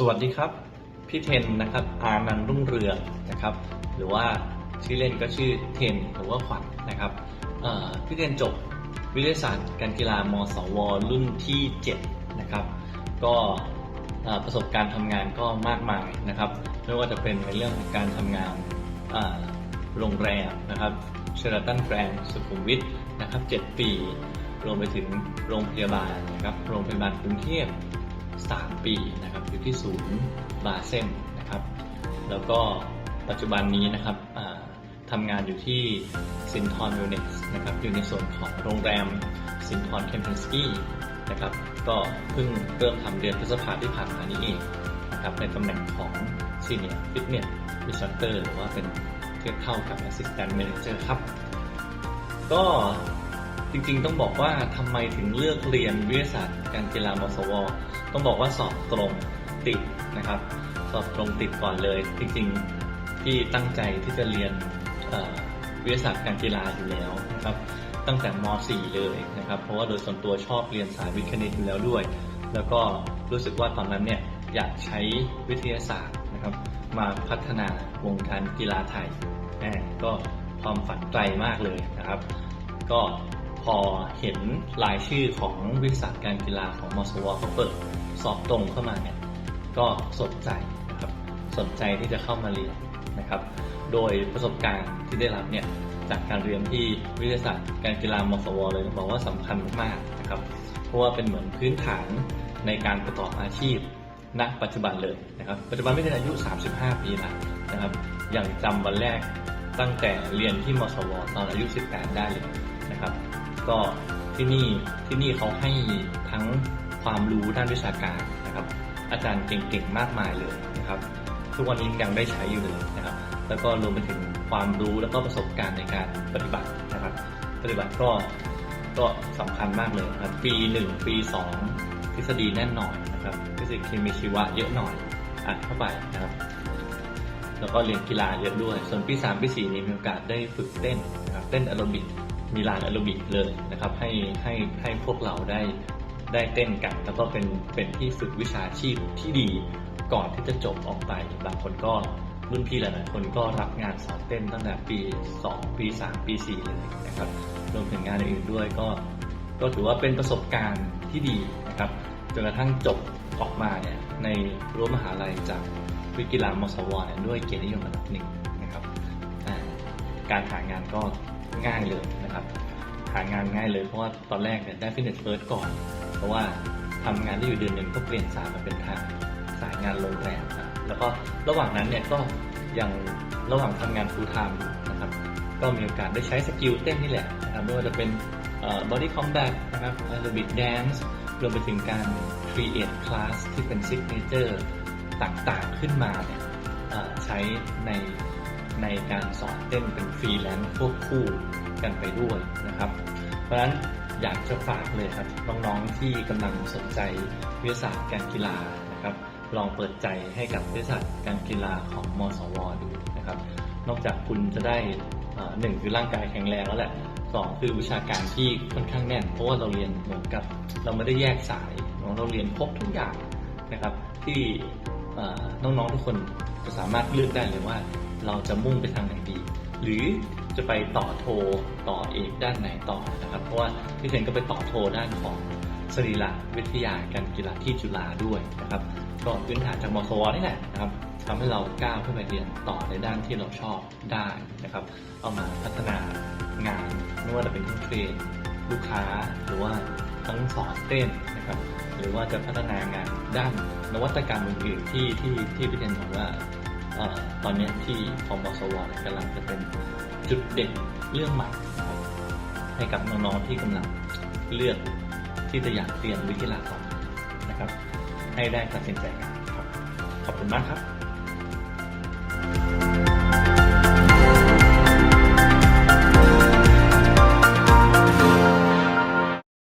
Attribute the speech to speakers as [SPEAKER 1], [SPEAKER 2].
[SPEAKER 1] สวัสดีครับ พี่เทนนะครับ อานันรุ่งเรืองนะครับ หรือว่าชื่อเล่นก็ชื่อเทนหรือว่าขวัญนะครับพี่เทนจบวิทยาศาสตร์การกีฬามสว รุ่นที่ 7 นะครับ ก็ประสบการณ์ทำงานก็มากมายนะครับ ไม่ว่าจะเป็นในเรื่องของการทำงานโรงแรมนะครับเชอร์ตันแกรนสุขุมวิทนะครับ 7 ปี รวมไปถึงโรงพยาบาลนะครับ โรงพยาบาลกรุงเทพ 3 ปีนะครับอยู่ที่ศูนย์บาเซนนะครับ แล้วก็ปัจจุบันนี้นะครับทำงานอยู่ที่ซินทอนยูเน็กนะครับอยู่ในส่วนของโรงแรมซินทอนเคมเพนสกี้นะครับก็เพิ่งเริ่มทำเดือนพฤษภาที่ผ่านมานี้เองนะครับในตำแหน่งของ Senior Fitness Instructor หรือว่าเป็นเทียบเท่ากับ Assistant Manager ครับ ก็ จริงๆ ต้องบอกว่าทำไมถึงเลือกเรียนวิทยาศาสตร์การกีฬามสว ต้องบอกว่าสอบตรงติดนะครับ สอบตรงติดก่อนเลย จริงๆที่ตั้งใจที่จะเรียนวิทยาศาสตร์การกีฬาอยู่แล้วนะครับตั้งแต่ม .4 เลยนะครับ เพราะว่าโดยส่วนตัวชอบเรียนสายวิทย์คณิตอยู่แล้วด้วย แล้วก็รู้สึกว่าตอนนั้นเนี่ยอยากใช้วิทยาศาสตร์นะครับ มาพัฒนาวงการกีฬาไทยแหมก็ความฝันไกลมากเลยนะครับ ก็ พอเห็นรายชื่อของวิทยาศาสตร์การกีฬาของมสวเขาเปิดสอบตรงเข้ามาเนี่ยก็สนใจนะครับสนใจที่จะเข้ามาเรียนนะครับ โดยประสบการณ์ที่ได้รับเนี่ยจากการเรียนที่วิทยาศาสตร์การกีฬามสวเลยต้องบอกว่าสำคัญมากๆนะครับ เพราะว่าเป็นเหมือนพื้นฐานในการประกอบอาชีพณปัจจุบันเลยนะครับปัจจุบันไม่ได้อายุ 35 ปีแล้วนะครับยังจำวันแรกตั้งแต่เรียนที่มสวตอนอายุ 18 ได้เลยนะครับ ก็ที่นี่ที่นี่เขาให้ทั้งความรู้ด้านวิชาการนะครับ อาจารย์เก่งๆมากมายเลยนะครับ ทุกวันนี้ยังได้ใช้อยู่เลยนะครับ แล้วก็รวมไปถึงความรู้แล้วก็ประสบการณ์ในการปฏิบัตินะครับ ปฏิบัติก็ก็สำคัญมากเลยครับ ปี 1 ปี 2 ทฤษฎีแน่นหน่อยนะครับฟิสิกส์เคมีชีวะเยอะหน่อยอัดเข้าไปนะครับ แล้วก็เรียนกีฬาเยอะด้วย ส่วนปี 3 ปี 4 นี้มีโอกาสได้ฝึกเต้นนะครับเต้นแอโรบิก มีลานแอโรบิกเลยนะครับ ให้ให้ให้พวกเราได้ได้เต้นกัน แล้วก็เป็นเป็นที่ฝึกวิชาชีพที่ดีก่อนที่จะจบออกไปบางคนก็รุ่นพี่หลายๆคนก็รับงานสอนเต้นตั้งแต่ปี 2 ปี 3 ปี 4 เลยนะครับรวมถึงงานอื่นด้วยก็ก็ถือว่าเป็นประสบการณ์ที่ดีนะครับจนกระทั่งจบออกมาเนี่ยในรั้วมหาลัยจากวิกีฬามสวเนี่ยด้วยเกียรตินิยมระดับหนึ่งนะครับการหางานก็ ง่ายเลยนะครับหางานง่ายเลยเพราะว่าตอนแรกเนี่ยได้ฟิตเนสเฟิร์สก่อน เพราะว่าทำงานได้อยู่เดือนหนึ่งก็เปลี่ยนสายมาเป็นทางสายงานโรงแรมนะแล้วก็ระหว่างนั้นเนี่ยก็ยังระหว่างทำงาน full time อยู่นะครับก็มีโอกาสได้ใช้สกิลเต้นนี่แหละนะครับไม่ว่าจะเป็นเอ่อ body combat นะครับ aerobic dance รวมไปถึงการ create class ที่เป็น signature ต่างๆขึ้นมาเนี่ยใช้ใน ในการสอนเต้นเป็นฟรีแลนซ์ควบคู่กันไปด้วยนะครับ เพราะฉะนั้นอยากจะฝากเลยครับน้องๆที่กำลังสนใจวิทยาศาสตร์การกีฬานะครับ ลองเปิดใจให้กับวิทยาศาสตร์การกีฬาของมสวดูนะครับ นอกจากคุณจะได้หนึ่งคือร่างกายแข็งแรงแล้วแหละสองคือวิชาการที่ค่อนข้างแน่น เพราะว่าเราเรียนเหมือนกับ เราไม่ได้แยกสายเราเรียนครบทุกอย่างนะครับ ที่น้องๆทุกคนจะสามารถเลือกได้เลยว่า เราจะมุ่งไปทางไหนดี หรือจะไปต่อโทต่อเอกด้านไหนต่อนะครับ เพราะว่าพี่เทนก็ไปต่อโทด้านของสรีระวิทยาการกีฬาที่จุฬาด้วยนะครับ ก็พื้นฐานจากมสวนี่แหละนะครับทำให้เราก้าวขึ้นไปเรียนต่อในด้านที่เราชอบได้นะครับ เอามาพัฒนางานไม่ว่าจะเป็นทั้งเทรนลูกค้าหรือว่าทั้งสอนเต้นนะครับหรือว่าจะพัฒนางานด้านนวัตกรรมอื่นๆที่ที่ที่พี่เทนบอกว่า ตอนนี้ที่คอมสวกำลังจะเป็นจุดเด่นเรื่องใหม่ให้กับน้องๆที่กำลังเลือกที่จะอยากเรียนวิทยาศาสตร์นะครับ ให้ได้ตัดสินใจกันครับ ขอบคุณมากครับ